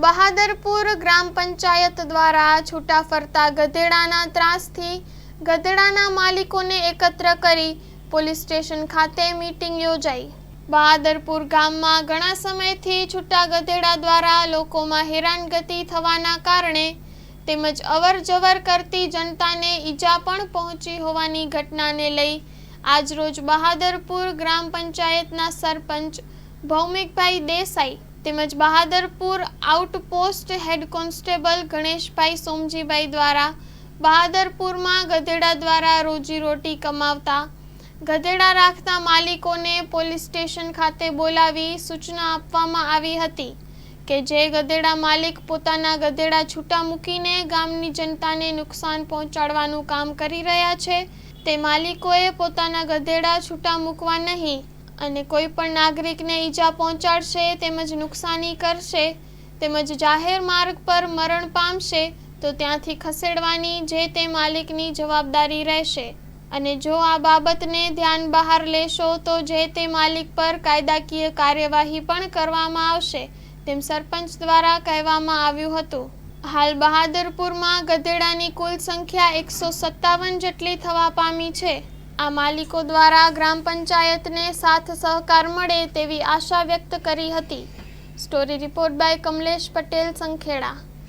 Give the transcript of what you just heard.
બહાદરપુર ગ્રામ પંચાયત દ્વારા છૂટા ફરતા ગધેડાના ત્રાસથી ગધેડાના માલિકોને એકત્ર કરી પોલીસ સ્ટેશન ખાતે મીટિંગ યોજાઈ. બહાદરપુર ગામમાં ઘણા સમયથી છૂટા ગધેડા દ્વારા લોકોમાં હેરાનગતિ થવાના કારણે તેમજ અવર જવર કરતી જનતાને ઈજા પણ પહોંચી હોવાની ઘટનાને લઈ આજરોજ બહાદરપુર ગ્રામ પંચાયતના સરપંચ ભૌમિકભાઈ દેસાઈ તેમજ Bahadarpur outpost head constable Ganeshbhai Somjibhai દ્વારા બહાદરપુરમાં ગધેડા દ્વારા રોજીરોટી કમાવતા ગધેડા રાખતા માલિકોને પોલીસ સ્ટેશન ખાતે બોલાવી સૂચના આપવામાં આવી હતી કે જે ગધેડા માલિક પોતાના ગધેડા છૂટા મૂકીને ગામની જનતાને નુકસાન પહોંચાડવાનું કામ કરી રહ્યા છે, તે માલિકોએ પોતાના ગધેડા છૂટા મૂકવા નહીં અને કોઈ પણ નાગરિકને ઈજા પહોંચાડશે, તેમજ નુકસાની કરશે, તેમજ જાહેર માર્ગ પર મરણ પામશે, તો ત્યાંથી ખસેડવાની જે તે માલિકની જવાબદારી રહેશે. અને જો આ બાબતને ધ્યાન બહાર લેશો, તો જે તે માલિક પર કાયદાકીય કાર્યવાહી પણ કરવામાં આવશે, તેમ સરપંચ દ્વારા કહેવામાં આવ્યું હતું. હાલ બહાદરપુરમાં ગધેડાની કુલ સંખ્યા એકસો સત્તાવન જેટલી થવા પામી છે. આ માલિકો દ્વારા ગ્રામ પંચાયતને સાથ સહકાર મળે તેવી આશા વ્યક્ત કરી હતી. Story report by Kamlesh Patel Sankheda.